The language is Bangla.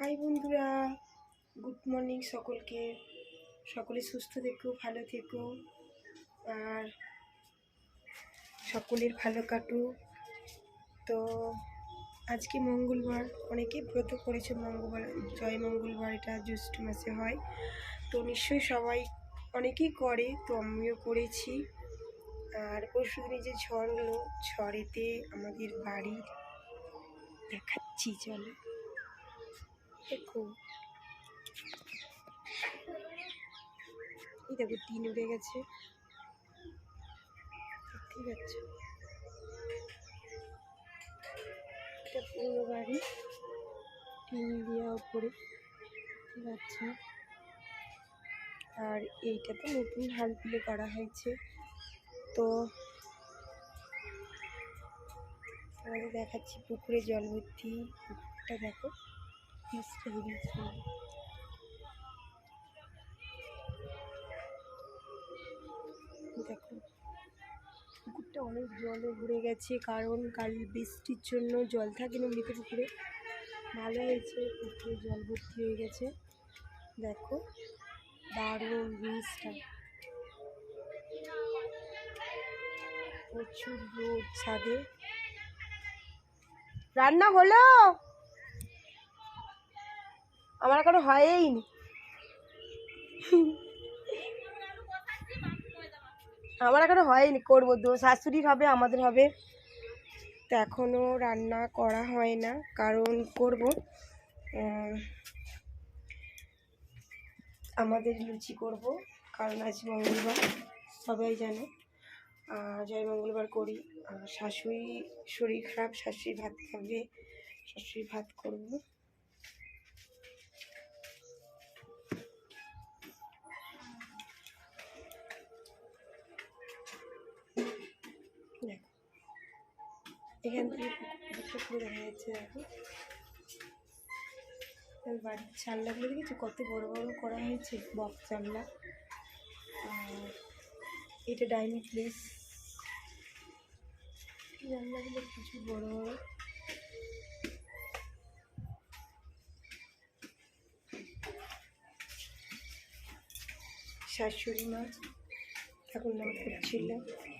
হাই বন্ধুরা, গুড মর্নিং সকলকে। সকলে সুস্থ থেকো, ভালো থেকো, আর সকলের ভালো কাটুক। তো আজকে মঙ্গলবার, অনেকেই ব্রত করেছে মঙ্গলবার, জয় মঙ্গলবার, এটা জ্যৈষ্ঠ মাসে হয়। তো নিশ্চয়ই সবাই, অনেকেই করে, তো আমিও করেছি। আর পরশু দিনে যে ঝড় হলো, ঝড়েতে আমাদের বাড়ির দেখাচ্ছি, চলো। দেখো। এই দেখো টিন উড়ে গেছে। দেখতেই পাচ্ছ? এটা পুরো বাড়ি টিন দেওয়া উপরে। দেখতে পাচ্ছ? আর এইটা তো নতুন হাল তুলে করা হয়েছে। তো আমাদের দেখাচ্ছি পুকুরে জল ভর্তি পুকুরটা, দেখো। দেখো পুকুরটা অনেক জলে ভরে গেছে, কারণ কাল বৃষ্টির জন্য জল থাকে না মৃত পুকুরে ভালো হয়েছে পুকুরে জল ভর্তি হয়ে গেছে। দেখো, দারুণ জিনিসটা। প্রচুর রোদ ছাদে। রান্না হলো? আমার এখনও হয়ইনি আমার এখনও হয়নি করব তো, শাশুড়ির হবে, আমাদের হবে। তো এখনও রান্না করা হয় না, কারণ করব। আমাদের লুচি করব, কারণ আজ মঙ্গলবার, সবাই জানে। জয় মঙ্গলবার করি শাশুড়ি শরীর খারাপ, শাশুড়ি ভাত খাবে, শাশুড়ি ভাত করব। এখান থেকে পুকুরটা পুরো দেখা যাচ্ছে দেখো আর বাড়ির চাল্লাগুলো দেখেছ? কত বড় বড় করা হয়েছে বক্স চাল্লা আর এটা ডাইনিং প্লেস জানলাগুলো কিছু বড় বড়। শাশুড়ি মা এখন নাম করছিল